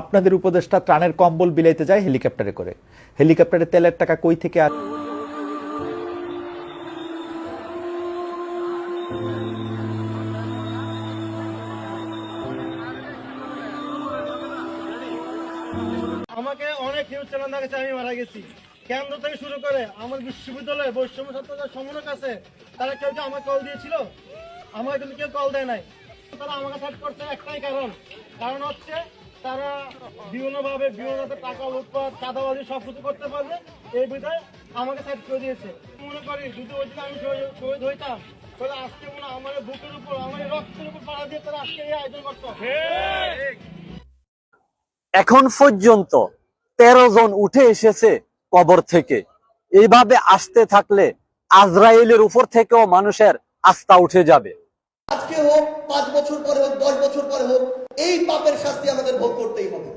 আপনাদের উপদেষ্টা ত্রাণের কম্বল বিলাইতে যায় হেলিকপ্টারে করে। হেলিকপ্টারে তেলের টাকা কই থেকে আর আমাকে অনেক নিউজ চ্যানেল দেখেছে আমি মারা গেছি। কেন্দ্র থেকে শুরু করে আমার বিশ্ববিদ্যালয়ে বৈষম্য ছাত্রদের সমন্বয় কাছে তারা কেউ কি আমাকে কল দিয়েছিল, আমাকে কিন্তু কেউ কল দেয় নাই। তারা আমাকে থার্ট করছে একটাই কারণ। কারণ হচ্ছে তারা বিভিন্নভাবে বিভিন্ন টাকা, লুটপাট, চাঁদাবাজি সব কিছু করতে পারবে এই বিধায় আমাকে সাইড করে দিয়েছে। মনে করি যদি ওই আমি শহীদ হইতাম। তাহলে আজকে মনে আমার বুকের উপর আমার রক্তের উপর পাড়া দিয়ে তারা আজকে এই আয়োজন করতো। এখন পর্যন্ত তেরো জন উঠে এসেছে কবর থেকে। এইভাবে আসতে থাকলে আজরাইলের উপর থেকেও মানুষের আস্থা উঠে যাবে। আজকে হোক, পাঁচ বছর পরে হোক, দশ বছর পরে হোক, এই পাপের শাস্তি আমাদের ভোগ করতেই হবে।